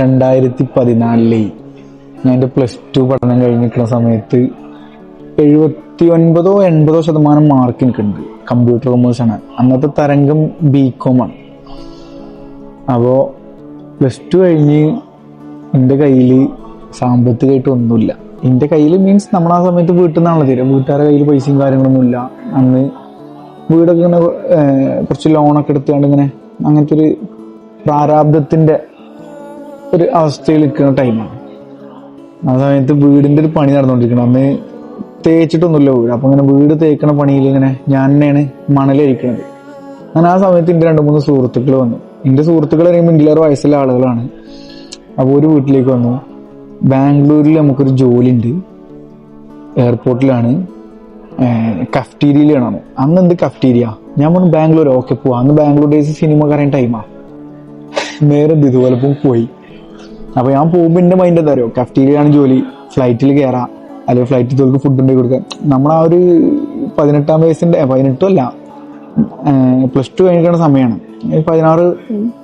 രണ്ടായിരത്തി പതിനാലിലെ ഞാൻ എന്റെ പ്ലസ് ടു പഠനം കഴിഞ്ഞിരിക്കുന്ന സമയത്ത് എഴുപത്തി ഒൻപതോ എൺപതോ ശതമാനം മാർക്ക് എനിക്കുണ്ട്. കമ്പ്യൂട്ടർ കൊമേഴ്സാണ് അന്നത്തെ തരംഗം ബി കോം ആണ്. അപ്പോൾ പ്ലസ് ടു കഴിഞ്ഞ് എന്റെ കയ്യിൽ സാമ്പത്തികമായിട്ട് ഒന്നുമില്ല. എന്റെ കയ്യിൽ മീൻസ് നമ്മൾ ആ സമയത്ത് വീട്ടിൽ നിന്നാണല്ലോ തരിക വീട്ടുകാരുടെ കയ്യിൽ പൈസയും കാര്യങ്ങളൊന്നുമില്ല. അന്ന് വീടൊക്കെ ഇങ്ങനെ കുറച്ച് ലോണൊക്കെ എടുത്തുകൊണ്ട് ഇങ്ങനെ അങ്ങനത്തെ ഒരു പ്രാരാബ്ദത്തിന്റെ ഒരു അവസ്ഥയിൽ നിൽക്കുന്ന ടൈമാണ് ആ സമയത്ത് വീടിന്റെ ഒരു പണി നടന്നുകൊണ്ടിരിക്കണം അന്ന് തേച്ചിട്ടൊന്നുമില്ല വീട്. അപ്പം ഇങ്ങനെ വീട് തേക്കണ പണിയിൽ ഇങ്ങനെ ഞാൻ തന്നെയാണ് മണലരിക്കുന്നത് അങ്ങനെ ആ സമയത്ത് എന്റെ രണ്ട് മൂന്ന് സുഹൃത്തുക്കൾ വന്നു. എന്റെ സുഹൃത്തുക്കൾ പറയുമ്പോൾ ഇന്ത്യയിലേറെ വയസ്സുള്ള ആളുകളാണ്. അപ്പോൾ ഒരു വീട്ടിലേക്ക് വന്നു. ബാംഗ്ലൂരിൽ നമുക്കൊരു ജോലി ഉണ്ട് എയർപോർട്ടിലാണ് കഫ്റ്റീരിയയിലാണ് അന്ന്. എന്ത് കഫ്റ്റീരിയ? ഞാൻ പറഞ്ഞു ബാംഗ്ലൂർ ഓക്കെ പോവാ. അന്ന് ബാംഗ്ലൂർ ഡേയ്സ് സിനിമ കറിയാൻ ടൈമാ നേരം ഇതുപോലെ പോയി. അപ്പൊ ഞാൻ പോകുമ്പോൾ എന്റെ മൈൻഡ് എന്താ അറിയോ? കഫ്റ്റീരിയാണ് ജോലി. ഫ്ലൈറ്റിൽ കയറാം അല്ലെങ്കിൽ ഫ്ലൈറ്റിൽ തോൽക്ക് ഫുഡ് ഉണ്ടാക്കി കൊടുക്കാം. നമ്മൾ ആ ഒരു പതിനെട്ടാം വയസ്സിന്റെ പതിനെട്ടും അല്ല. പ്ലസ് ടു കഴിഞ്ഞിരിക്കുന്ന സമയമാണ് പതിനാറ്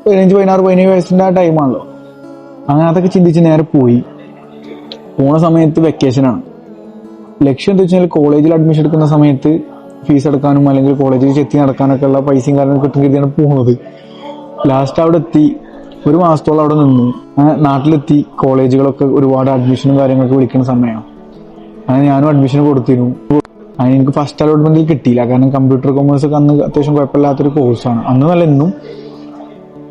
പതിനഞ്ച് പതിനാറ് പതിനേഴ് വയസ്സിന്റെ ആ ടൈമാണല്ലോ അങ്ങനെ അതൊക്കെ ചിന്തിച്ച് നേരെ പോയി. പോണ സമയത്ത് വെക്കേഷനാണ് ലക്ഷ്യം എന്താ വെച്ചാൽ കോളേജിൽ അഡ്മിഷൻ എടുക്കുന്ന സമയത്ത് ഫീസ് അടക്കാനും അല്ലെങ്കിൽ കോളേജിൽ ചെത്തി നടക്കാനൊക്കെ ഉള്ള പൈസയും കാരണം കിട്ടും കരുതിയാണ് പോകുന്നത് ലാസ്റ്റ് അവിടെ എത്തി. ഒരു മാസത്തോളം അവിടെ നിന്നു നാട്ടിലെത്തി കോളേജുകളൊക്കെ ഒരുപാട് അഡ്മിഷനും കാര്യങ്ങളൊക്കെ വിളിക്കുന്ന സമയമാണ് അങ്ങനെ ഞാനും അഡ്മിഷൻ കൊടുത്തിരുന്നു. അതിന് എനിക്ക് ഫസ്റ്റ് അലോട്ട്മെന്റിൽ കിട്ടിയില്ല. കാരണം കമ്പ്യൂട്ടർ കോമേഴ്സ് ഒക്കെ അന്ന് അത്യാവശ്യം കുഴപ്പമില്ലാത്തൊരു കോഴ്സാണ് അന്ന് നല്ല ഇന്നും.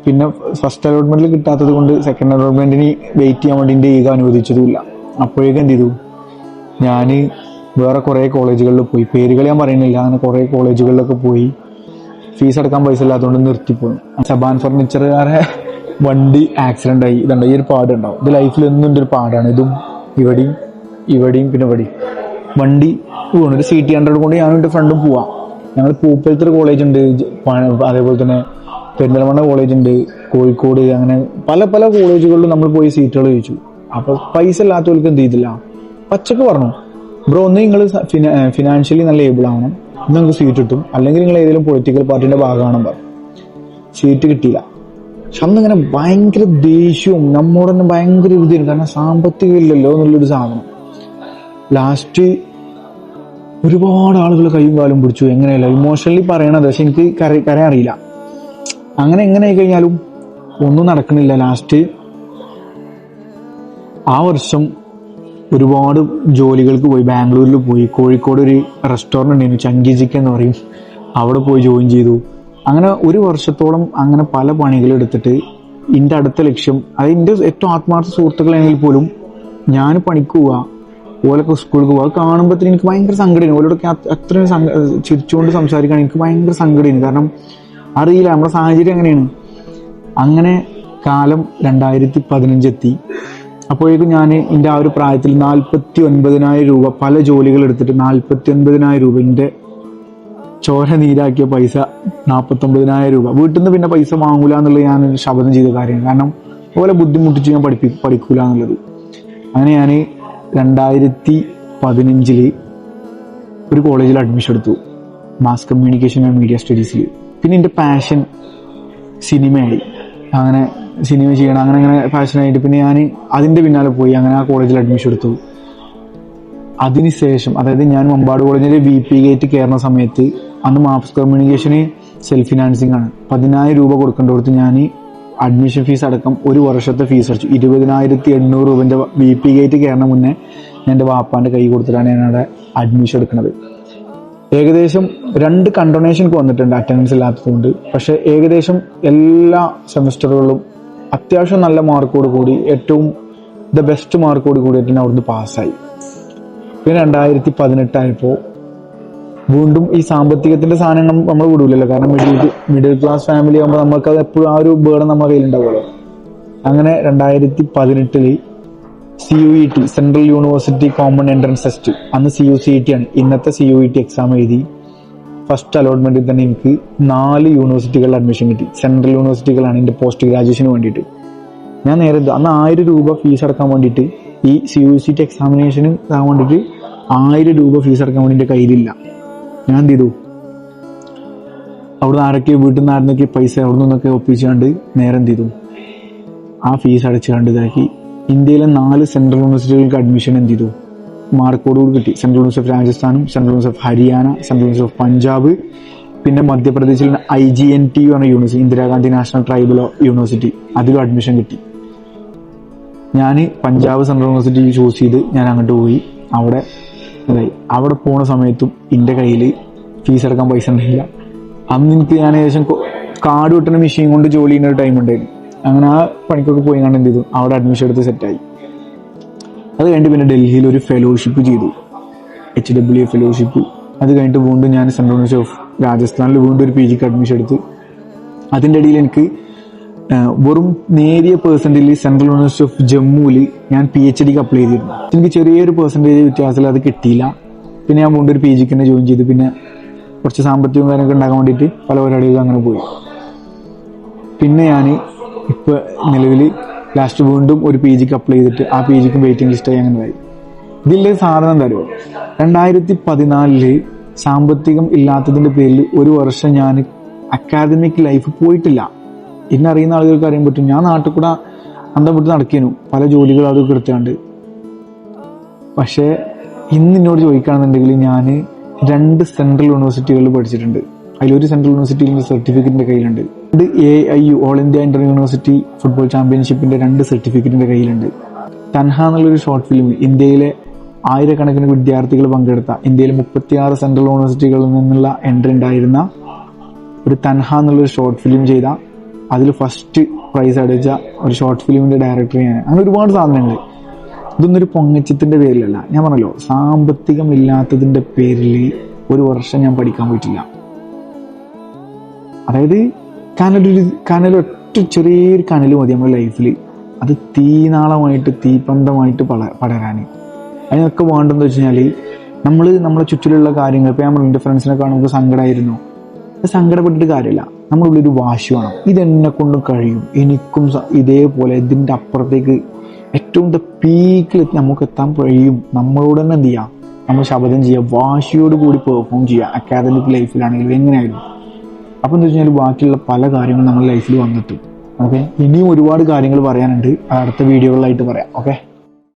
പിന്നെ ഫസ്റ്റ് അലോട്ട്മെന്റിൽ കിട്ടാത്തത് കൊണ്ട് സെക്കൻഡ് അലോട്ട്മെന്റിന് വെയിറ്റ് ചെയ്യാൻ വേണ്ടി എന്റെ ഈഗ അനുവദിച്ചതുമില്ല. അപ്പോഴേക്കും എന്ത് ചെയ്തു? ഞാൻ വേറെ കുറേ കോളേജുകളിൽ പോയി. പേരുകൾ ഞാൻ പറയുന്നില്ല. അങ്ങനെ കുറേ കോളേജുകളിലൊക്കെ പോയി. ഫീസ് അടക്കാൻ പൈസ ഇല്ലാത്തതുകൊണ്ട് നിർത്തിപ്പോയി. സബാൻ ഫർണിച്ചറുകാരെ വണ്ടി ആക്സിഡന്റ് ആയി. ഇതുണ്ട് ഈ ഒരു പാടുണ്ടാവും. ഇത് ലൈഫിൽ എന്നും ഒരു പാടാണ്. ഇതും ഇവിടെയും ഇവിടെയും പിന്നെ ഇവിടെയും. വണ്ടി ഒരു സി ടി ഹൺഡ്രഡ് കൊണ്ട് ഞാനും എന്റെ ഫ്രണ്ടും പോവാം. ഞങ്ങൾ പൂപ്പലത്തെ ഒരു കോളേജ് ഉണ്ട് അതേപോലെ തന്നെ പെരിന്തൽമണ്ണ കോളേജ് ഉണ്ട്. കോഴിക്കോട് അങ്ങനെ പല പല കോളേജുകളിലും നമ്മൾ പോയി സീറ്റുകൾ ചോദിച്ചു. അപ്പൊ പൈസ ഇല്ലാത്തവർക്ക് എന്ത് ചെയ്തില്ല? പച്ചക്ക് പറഞ്ഞു. ബ്രോ ഒന്ന് നിങ്ങൾ ഫിനാൻഷ്യലി നല്ല ഏബിൾ ആവണം. നിങ്ങൾക്ക് സീറ്റ് കിട്ടും. അല്ലെങ്കിൽ നിങ്ങൾ ഏതെങ്കിലും പൊളിറ്റിക്കൽ പാർട്ടിന്റെ ഭാഗമാണെന്ന് പറഞ്ഞു. സീറ്റ് കിട്ടിയില്ല. അന്ന് ഇങ്ങനെ ഭയങ്കര ദേഷ്യവും നമ്മോട് തന്നെ ഭയങ്കര ഇതായിരുന്നു കാരണം സാമ്പത്തികം ഇല്ലല്ലോ എന്നുള്ളൊരു സാധനം. ലാസ്റ്റ് ഒരുപാട് ആളുകൾ കൈയും കാലും പിടിച്ചു. എങ്ങനെയല്ല? ഇമോഷണലി പറയണത്. പക്ഷെ എനിക്ക് കര കരയാൻ അറിയില്ല. അങ്ങനെ എങ്ങനെ കഴിഞ്ഞാലും ഒന്നും നടക്കണില്ല. ലാസ്റ്റ് ആ വർഷം ഒരുപാട് ജോലികൾക്ക് പോയി. ബാംഗ്ലൂരിൽ പോയി. കോഴിക്കോട് ഒരു റെസ്റ്റോറന്റ് ഉണ്ടായിരുന്നു. ചങ്കി ചിക്കൻ എന്ന് പറയും. അവിടെ പോയി ജോയിൻ ചെയ്തു. അങ്ങനെ ഒരു വർഷത്തോളം അങ്ങനെ പല പണികൾ എടുത്തിട്ട് എന്റെ അടുത്ത ലക്ഷ്യം അത് എന്റെ ഏറ്റവും ആത്മാർത്ഥ സുഹൃത്തുക്കളാണെങ്കിൽ പോലും ഞാൻ പണിക്ക് പോവുക ഓലൊക്കെ സ്കൂളിൽ പോവുക അത് കാണുമ്പോഴത്തേന് എനിക്ക് ഭയങ്കര സങ്കടമാണ് ഓലോടൊക്കെ അത് അത്രയും ചിരിച്ചുകൊണ്ട് സംസാരിക്കാൻ എനിക്ക് ഭയങ്കര സങ്കടമാണ് കാരണം അറിയില്ല നമ്മുടെ സാഹചര്യം അങ്ങനെയാണ് അങ്ങനെ കാലം രണ്ടായിരത്തി പതിനഞ്ചെത്തി അപ്പോഴേക്കും ഞാൻ എന്റെ ആ ഒരു പ്രായത്തിൽ നാൽപ്പത്തി ഒൻപതിനായിരം രൂപ പല ജോലികൾ എടുത്തിട്ട് നാൽപ്പത്തി ഒൻപതിനായിരം രൂപ എന്റെ ചോര നീരാക്കിയ പൈസ നാൽപ്പത്തൊമ്പതിനായിരം രൂപ. വീട്ടിൽ നിന്ന് പിന്നെ പൈസ വാങ്ങൂല എന്നുള്ളത് ഞാൻ ശബ്ദം ചെയ്ത കാര്യമാണ്. കാരണം അതുപോലെ ബുദ്ധിമുട്ടിച്ച് ഞാൻ പഠിപ്പി പഠിക്കൂല എന്നുള്ളത്. അങ്ങനെ ഞാൻ രണ്ടായിരത്തി പതിനഞ്ചിൽ ഒരു കോളേജിൽ അഡ്മിഷൻ എടുത്തു. മാസ് കമ്മ്യൂണിക്കേഷൻ ആൻഡ് മീഡിയ സ്റ്റഡീസിൽ പിന്നെ എന്റെ പാഷൻ സിനിമയായി. അങ്ങനെ സിനിമ ചെയ്യണം അങ്ങനെ അങ്ങനെ പാഷനായിട്ട് പിന്നെ ഞാൻ അതിന്റെ പിന്നാലെ പോയി. അങ്ങനെ ആ കോളേജിൽ അഡ്മിഷൻ എടുത്തു. അതിനുശേഷം അതായത് ഞാൻ മമ്പാട് കോളേജിലെ വി പി ഗേറ്റ് കയറുന്ന സമയത്ത് അന്ന് മാപ്സ് കമ്മ്യൂണിക്കേഷന് സെൽഫ് ഫിനാൻസിങ് ആണ്. പതിനായിരം രൂപ കൊടുക്കേണ്ടടുത്ത് ഞാൻ അഡ്മിഷൻ ഫീസ് അടക്കം ഒരു വർഷത്തെ ഫീസ് അടച്ചു. ഇരുപതിനായിരത്തി എണ്ണൂറ് രൂപന്റെ വി പി ഗേറ്റ് കയറുന്ന മുന്നേ ഞാൻ എന്റെ വാപ്പാന്റെ കൈ കൊടുത്തിട്ടാണ് ഞാൻ അവിടെ അഡ്മിഷൻ എടുക്കുന്നത്. ഏകദേശം രണ്ട് കണ്ടൊണേഷൻ വന്നിട്ടുണ്ട് അറ്റൻഡൻസ് ഇല്ലാത്തതുകൊണ്ട്. പക്ഷേ ഏകദേശം എല്ലാ സെമിസ്റ്ററുകളിലും അത്യാവശ്യം നല്ല മാർക്കോട് കൂടി ഏറ്റവും ദ ബെസ്റ്റ് മാർക്കോട് കൂടിയിട്ട് ഞാൻ അവിടുന്ന് പാസ്സായി പിന്നെ രണ്ടായിരത്തി പതിനെട്ടായപ്പോൾ വീണ്ടും ഈ സാമ്പത്തികത്തിന്റെ സാധനങ്ങൾ നമ്മൾ വിടൂലല്ലോ. കാരണം മിഡിൽ മിഡിൽ ക്ലാസ് ഫാമിലി ആകുമ്പോൾ നമുക്ക് അത് എപ്പോഴും ആ ഒരു ബേഡ് നമ്മുടെ കയ്യിലുണ്ടാവുമല്ലോ. അങ്ങനെ രണ്ടായിരത്തി പതിനെട്ടിൽ C U E T central university common entrance test അന്ന് C U C E T ആണ്. ഇന്നത്തെ C U E T exam എഴുതി ഫസ്റ്റ് അലോട്ട്മെന്റിൽ തന്നെ എനിക്ക് നാല് യൂണിവേഴ്സിറ്റികളിൽ അഡ്മിഷൻ കിട്ടി. സെൻട്രൽ യൂണിവേഴ്സിറ്റികളാണ് എന്റെ പോസ്റ്റ് ഗ്രാജുവേഷന് വേണ്ടിയിട്ട്. ഞാൻ നേരെ അന്ന് ആയിരം രൂപ ഫീസ് അടക്കാൻ വേണ്ടിയിട്ട് ഈ സി യു സി ടി എക്സാമിനേഷന് വേണ്ടിയിട്ട് ആയിരം രൂപ ഫീസ് അടക്കാൻ വേണ്ടി കയ്യിലില്ല. ഞാൻ എന്ത് ചെയ്തു? അവിടുന്ന് ആരൊക്കെ വീട്ടിൽ നിന്ന് ആരുന്നൊക്കെ പൈസ അവിടെ നിന്നൊക്കെ ഒപ്പിച്ചുകൊണ്ട് നേരെ എന്ത് ചെയ്തു? ആ ഫീസ് അടച്ചു കണ്ട് ഇതാക്കി. ഇന്ത്യയിലെ നാല് സെൻട്രൽ യൂണിവേഴ്സിറ്റികൾക്ക് അഡ്മിഷൻ എന്ത് ചെയ്തു? മാർക്കോട് കൂടി കിട്ടി. Central university of രാജസ്ഥാനും central university of Haryana central university of Punjab പിന്നെ മധ്യപ്രദേശിൽ ഐ ജി എൻ ടി പറഞ്ഞ university Indira Gandhi national tribal university അതിലും അഡ്മിഷൻ കിട്ടി. ഞാൻ പഞ്ചാബ് സെൻട്രൽ യൂണിവേഴ്സിറ്റി ചൂസ് ചെയ്ത് ഞാൻ അങ്ങോട്ട് പോയി. അവിടെ ഇതായി അവിടെ പോണ സമയത്തും എന്റെ കയ്യിൽ ഫീസ് അടക്കാൻ പൈസ ഉണ്ടായില്ല. അന്ന് എനിക്ക് ഞാൻ ഏകദേശം കാർഡ് കാട് വെട്ടുന്ന മെഷീൻ കൊണ്ട് ജോലി ചെയ്യുന്ന ഒരു ടൈം ഉണ്ടായിരുന്നു. അങ്ങനെ ആ പണിക്കൊക്കെ പോയി കണ്ട് എന്ത് ചെയ്തു? അവിടെ അഡ്മിഷൻ എടുത്ത് സെറ്റായി അത് കഴിഞ്ഞിട്ട് പിന്നെ ഡൽഹിയിൽ ഒരു ഫെലോഷിപ്പ് ചെയ്തു. എച്ച് ഡബ്ല്യു എ ഫെലോഷിപ്പ് അത് കഴിഞ്ഞിട്ട് വീണ്ടും ഞാൻ സെൻട്രൽ യൂണിവേഴ്സിറ്റി ഓഫ് രാജസ്ഥാനിൽ വീണ്ടും ഒരു പി ജിക്ക് അഡ്മിഷൻ എടുത്ത്. അതിന്റെ ഇടയിൽ എനിക്ക് വെറും നേരിയ പേഴ്സന്റേജിൽ സെൻട്രൽ യൂണിവേഴ്സിറ്റി ഓഫ് ജമ്മുവിൽ ഞാൻ പി എച്ച് ഡിക്ക് അപ്ലൈ ചെയ്തിരുന്നു. എനിക്ക് ചെറിയൊരു പേഴ്സന്റേജ് വ്യത്യാസത്തിൽ അത് കിട്ടിയില്ല. പിന്നെ ഞാൻ വീണ്ടും ഒരു പി ജിക്ക് തന്നെ ജോയിൻ ചെയ്തു. പിന്നെ കുറച്ച് സാമ്പത്തികവും കാര്യമൊക്കെ ഉണ്ടാക്കാൻ വേണ്ടിയിട്ട് പല പരിപാടികളും അങ്ങനെ പോയി. പിന്നെ ഞാൻ ഇപ്പോൾ നിലവിൽ ലാസ്റ്റ് വീണ്ടും ഒരു പി ജിക്ക് അപ്ലൈ ചെയ്തിട്ട് ആ പി ജിക്കും വെയിറ്റിംഗ് ലിസ്റ്റായി അങ്ങനെ ആയി. ഇതിലെ സാധനം എന്താ അറിയോ? രണ്ടായിരത്തി പതിനാലിൽ സാമ്പത്തികം ഇല്ലാത്തതിന്റെ പേരിൽ ഒരു വർഷം ഞാൻ അക്കാദമിക് ലൈഫ് പോയിട്ടില്ല. എന്നെ അറിയുന്ന ആളുകൾക്ക് അറിയാൻ പറ്റും. ഞാൻ നാട്ടിൽ കൂടെ വിട്ട് നടക്കേനു. പല ജോലികൾ അതൊക്കെ എടുത്താണ്ട് പക്ഷേ ഇന്ന് എന്നോട് ചോദിക്കുകയാണെന്നുണ്ടെങ്കിൽ ഞാൻ രണ്ട് സെൻട്രൽ യൂണിവേഴ്സിറ്റികളിൽ പഠിച്ചിട്ടുണ്ട്. അതിലൊരു സെൻട്രൽ യൂണിവേഴ്സിറ്റിയിൽ സർട്ടിഫിക്കറ്റിന്റെ കയ്യിലുണ്ട്. രണ്ട് A I U all India inter university football ചാമ്പ്യൻഷിപ്പിന്റെ രണ്ട് സർട്ടിഫിക്കറ്റിന്റെ കയ്യിലുണ്ട്. തൻഹ എന്നുള്ളൊരു ഷോർട്ട് ഫിലിം ഇന്ത്യയിലെ ആയിരക്കണക്കിന് വിദ്യാർത്ഥികൾ പങ്കെടുത്ത ഇന്ത്യയിലെ മുപ്പത്തിയാറ് സെൻട്രൽ യൂണിവേഴ്സിറ്റികളിൽ നിന്നുള്ള എൻട്രി ഉണ്ടായിരുന്ന ഒരു തൻഹ എന്നുള്ളൊരു ഷോർട്ട് ഫിലിം ചെയ്ത അതിൽ ഫസ്റ്റ് പ്രൈസ് അടിച്ച ഒരു ഷോർട്ട് ഫിലിമിന്റെ ഡയറക്ടർ ഞാൻ അങ്ങനെ ഒരുപാട് സാധനങ്ങൾ ഇതൊന്നും ഒരു പൊങ്ങച്ചത്തിന്റെ പേരിലല്ല. ഞാൻ പറഞ്ഞല്ലോ സാമ്പത്തികം ഇല്ലാത്തതിന്റെ പേരിൽ ഒരു വർഷം ഞാൻ പഠിക്കാൻ പോയിട്ടില്ല. അതായത് കനലൊരു കനൽ ഒറ്റ ചെറിയൊരു കനൽ മതി നമ്മുടെ ലൈഫിൽ അത് തീനാളമായിട്ട് തീപന്തമായിട്ട് പട പടരാൻ അതിനൊക്കെ വേണ്ടതെന്ന് വെച്ച് കഴിഞ്ഞാൽ നമ്മൾ നമ്മളെ ചുറ്റിലുള്ള കാര്യങ്ങൾ ഇപ്പം നമ്മൾ എന്റെ ഫ്രണ്ട്സിനെ കാണുമ്പോൾ സങ്കടമായിരുന്നു സങ്കടപ്പെട്ടിട്ട് കാര്യമില്ല. നമ്മളുള്ളൊരു വാശി വേണം. ഇതെന്നെ കൊണ്ടും കഴിയും. എനിക്കും ഇതേപോലെ ഇതിന്റെ അപ്പുറത്തേക്ക് ഏറ്റവും ദ പീക്കിൽ നമുക്ക് എത്താൻ കഴിയും. നമ്മളോട് തന്നെ എന്ത് ചെയ്യാം? നമ്മൾ ശബ്ദം ചെയ്യുക. വാശിയോട് കൂടി പെർഫോം ചെയ്യുക. അക്കാദമിക് ലൈഫിലാണെങ്കിലും എങ്ങനെയായാലും. അപ്പം എന്താ വെച്ച് കഴിഞ്ഞാൽ ബാക്കിയുള്ള പല കാര്യങ്ങളും നമ്മുടെ ലൈഫിൽ വന്നെത്തും. ഓക്കെ ഇനിയും ഒരുപാട് കാര്യങ്ങൾ പറയാനുണ്ട്. അടുത്ത വീഡിയോകളിലായിട്ട് പറയാം. ഓക്കെ